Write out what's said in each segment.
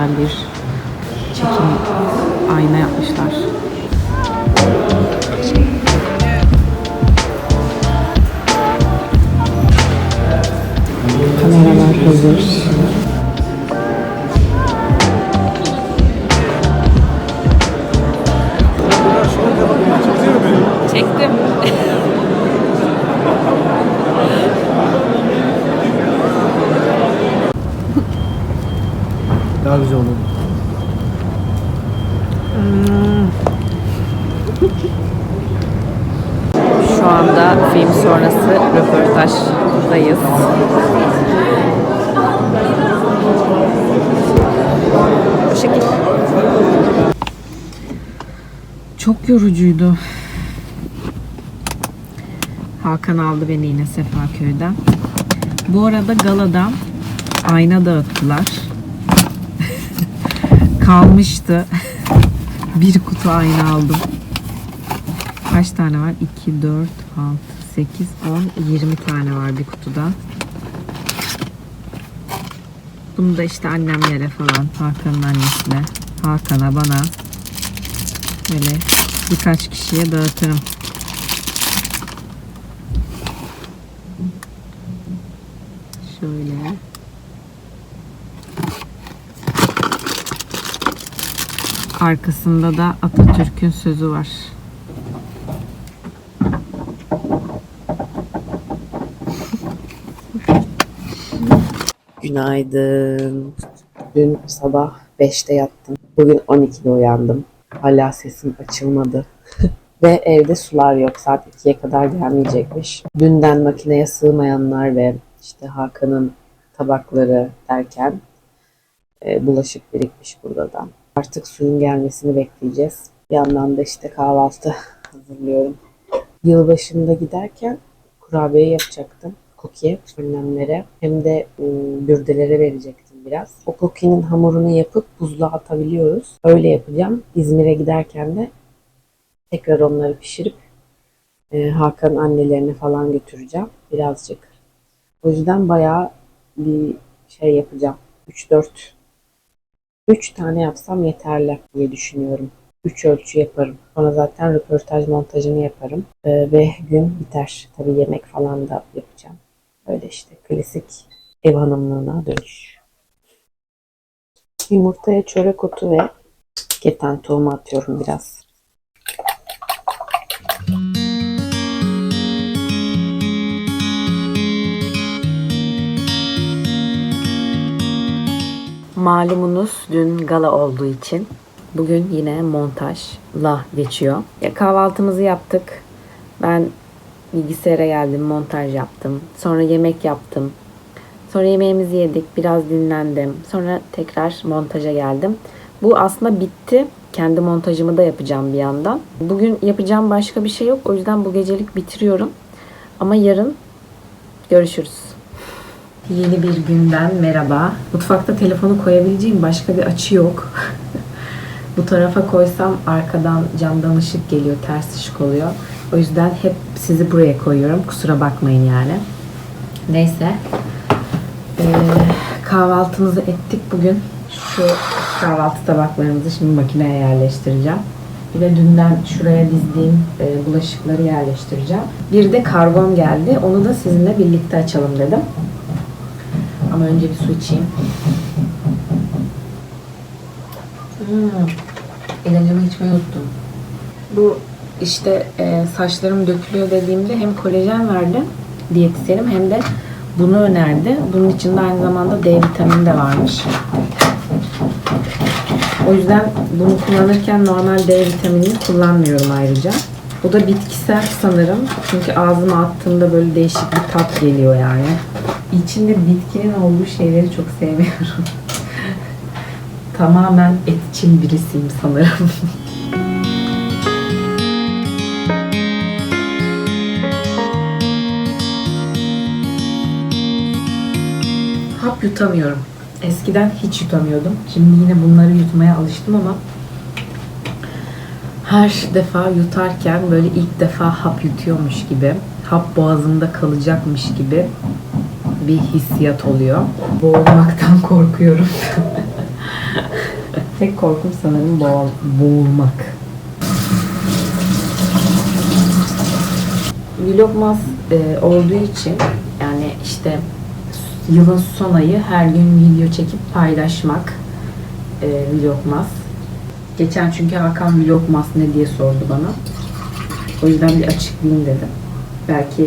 güzel bir çekim ayna yapmışlar. Kameralar hazır. Şu anda film sonrası röportajdayız. Bu şekilde. Çok yorucuydu. Hakan aldı beni yine Sefaköy'den. Bu arada galadan ayna dağıttılar. Kalmıştı. Bir kutu ayna aldım. Kaç tane var? 2, 4, 6, 8, 10, 20 tane var bir kutuda. Bunu da işte annemlere falan, Hakan'ın annesine, Hakan'a, bana böyle birkaç kişiye dağıtırım. Şöyle. Arkasında da Atatürk'ün sözü var. Günaydın. Dün sabah 5'te yattım. Bugün 12'de uyandım. Hala sesim açılmadı. ve evde sular yok. Saat 2'ye kadar gelmeyecekmiş. Dünden makineye sığmayanlar ve işte Hakan'ın tabakları derken e, bulaşık birikmiş burada da. Artık suyun gelmesini bekleyeceğiz. Bir yandan da işte kahvaltı hazırlıyorum. Yılbaşında giderken kurabiye yapacaktım. Cookie annemlere. Hem de bürdelere verecektim biraz. O cookie'nin hamurunu yapıp buzluğa atabiliyoruz. Öyle yapacağım. İzmir'e giderken de tekrar onları pişirip e, Hakan annelerine falan götüreceğim. Birazcık. O yüzden bayağı bir şey yapacağım. 3-4 3 tane yapsam yeterli diye düşünüyorum. 3 ölçü yaparım. Sonra zaten röportaj montajını yaparım. Ee, ve gün biter. Tabii yemek falan da yapacağım. Öyle işte klasik ev hanımlığına dönüş. Yumurtaya çörek otu ve keten tohumu atıyorum biraz. Malumunuz dün gala olduğu için bugün yine montajla geçiyor. Ya kahvaltımızı yaptık. Ben bilgisayara geldim, montaj yaptım. Sonra yemek yaptım. Sonra yemeğimizi yedik, biraz dinlendim. Sonra tekrar montaja geldim. Bu aslında bitti. Kendi montajımı da yapacağım bir yandan. Bugün yapacağım başka bir şey yok. O yüzden bu gecelik bitiriyorum. Ama yarın görüşürüz. Yeni bir günden merhaba. Mutfakta telefonu koyabileceğim başka bir açı yok. Bu tarafa koysam arkadan camdan ışık geliyor, ters ışık oluyor. O yüzden hep sizi buraya koyuyorum. Kusura bakmayın yani. Neyse. Ee, kahvaltımızı ettik bugün. Şu kahvaltı tabaklarımızı şimdi makineye yerleştireceğim. Bir de dünden şuraya dizdiğim e, bulaşıkları yerleştireceğim. Bir de kargom geldi. Onu da sizinle birlikte açalım dedim. Ama önce bir su içeyim. Hmm. İlacımı içmeyi unuttum. Bu işte e, saçlarım dökülüyor dediğimde hem kolajen verdi diyetisyenim hem de bunu önerdi. Bunun içinde aynı zamanda D vitamini de varmış. O yüzden bunu kullanırken normal D vitaminini kullanmıyorum ayrıca. Bu da bitkisel sanırım. Çünkü ağzıma attığımda böyle değişik bir tat geliyor yani. İçinde bitkinin olduğu şeyleri çok sevmiyorum. Tamamen etçil birisiyim sanırım. Hap yutamıyorum. Eskiden hiç yutamıyordum. Şimdi yine bunları yutmaya alıştım ama her defa yutarken böyle ilk defa hap yutuyormuş gibi, hap boğazımda kalacakmış gibi bir hissiyat oluyor. Boğulmaktan korkuyorum. Tek korkum sanırım boğul, boğulmak. Vlogmas e, olduğu için yani işte yılın son ayı her gün video çekip paylaşmak e, Vlogmas. Geçen çünkü Hakan Vlogmas ne diye sordu bana. O yüzden bir açıklayayım dedim. Belki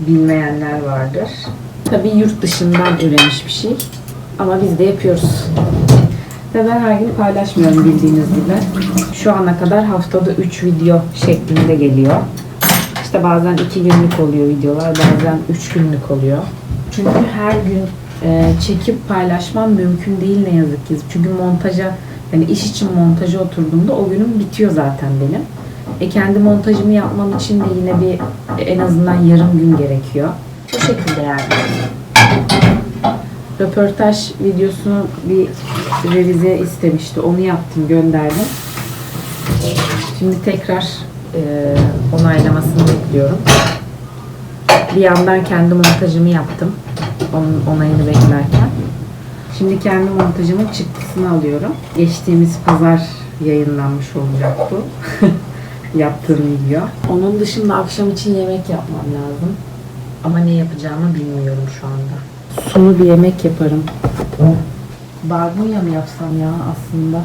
bilmeyenler vardır. Tabii yurt dışından üremiş bir şey. Ama biz de yapıyoruz. Ve ben her gün paylaşmıyorum bildiğiniz gibi. Şu ana kadar haftada 3 video şeklinde geliyor. İşte bazen 2 günlük oluyor videolar, bazen 3 günlük oluyor. Çünkü her gün e, çekip paylaşmam mümkün değil ne yazık ki. Çünkü montaja, yani iş için montaja oturduğumda o günüm bitiyor zaten benim. E kendi montajımı yapmam için de yine bir en azından yarım gün gerekiyor. Bu şekilde yani. Röportaj videosunu bir revize istemişti. Onu yaptım, gönderdim. Şimdi tekrar e, onaylamasını bekliyorum. Bir yandan kendi montajımı yaptım. Onun onayını beklerken. Şimdi kendi montajımın çıktısını alıyorum. Geçtiğimiz pazar yayınlanmış olacak bu. Yaptığım video. Onun dışında akşam için yemek yapmam lazım. Ama ne yapacağımı bilmiyorum şu anda. Sulu bir yemek yaparım. Barbunya mı yapsam ya aslında?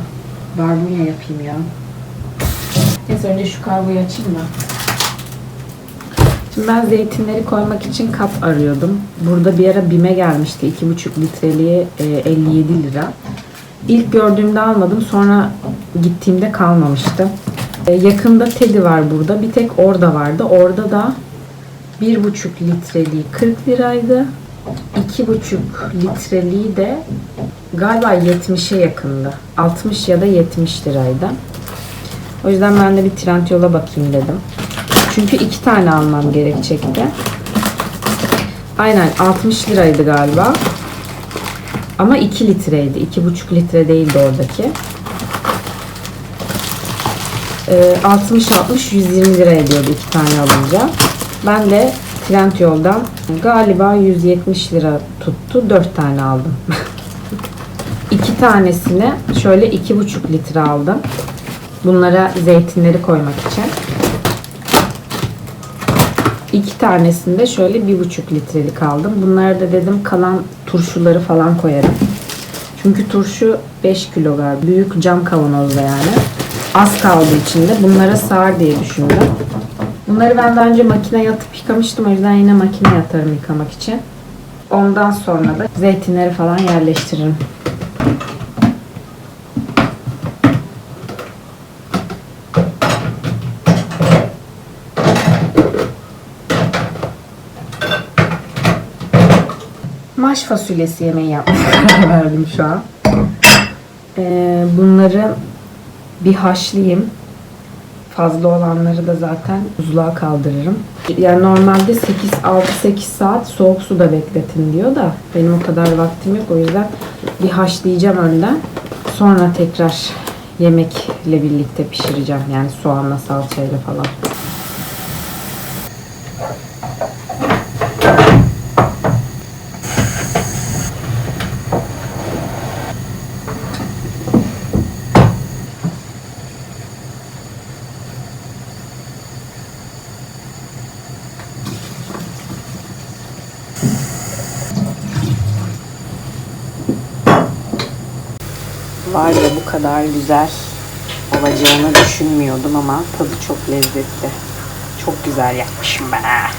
Barbunya yapayım ya. Neyse önce şu kargoyu açayım da. Şimdi ben zeytinleri koymak için kap arıyordum. Burada bir ara BİM'e gelmişti. 2,5 litreliğe e, 57 lira. İlk gördüğümde almadım. Sonra gittiğimde kalmamıştı. E, yakında Teddy var burada. Bir tek orada vardı. Orada da 1,5 litreliği 40 liraydı. 2,5 litreliği de galiba 70'e yakındı. 60 ya da 70 liraydı. O yüzden ben de bir Trendyol'a bakayım dedim. Çünkü iki tane almam gerekecekti. Aynen 60 liraydı galiba. Ama 2 litreydi. 2,5 litre değildi oradaki. Ee, 60-60 120 lira ediyordu iki tane alınca. Ben de Trendyol'dan galiba 170 lira tuttu. 4 tane aldım. iki tanesini şöyle 2,5 litre aldım. Bunlara zeytinleri koymak için. İki tanesinde şöyle bir buçuk litrelik aldım. Bunlara da dedim kalan turşuları falan koyarım. Çünkü turşu 5 kilo galiba. Büyük cam kavanozda yani. Az kaldığı için de bunlara sığar diye düşündüm. Bunları ben daha önce makineye atıp yıkamıştım. O yüzden yine makineye atarım yıkamak için. Ondan sonra da zeytinleri falan yerleştiririm. Maş fasulyesi yemeği yapmaya verdim şu an. Ee, bunları bir haşlayayım. Fazla olanları da zaten buzluğa kaldırırım. Yani normalde 8 6-8 saat soğuk suda bekletin diyor da benim o kadar vaktim yok. O yüzden bir haşlayacağım önden. Sonra tekrar yemekle birlikte pişireceğim. Yani soğanla salçayla falan. Var ya bu kadar güzel olacağını düşünmüyordum ama tadı çok lezzetli. Çok güzel yapmışım ben. ha.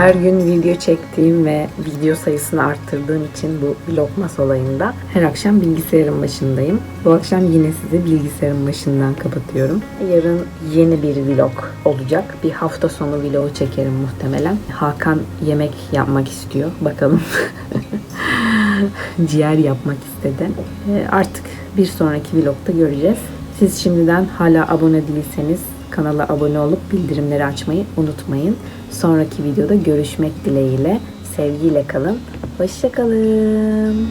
Her gün video çektiğim ve video sayısını arttırdığım için bu vlogmas olayında her akşam bilgisayarın başındayım. Bu akşam yine sizi bilgisayarın başından kapatıyorum. Yarın yeni bir vlog olacak. Bir hafta sonu vlogu çekerim muhtemelen. Hakan yemek yapmak istiyor. Bakalım. Ciğer yapmak istedi. Ee, Artık bir sonraki vlogda göreceğiz. Siz şimdiden hala abone değilseniz kanala abone olup bildirimleri açmayı unutmayın. Sonraki videoda görüşmek dileğiyle. Sevgiyle kalın. Hoşçakalın.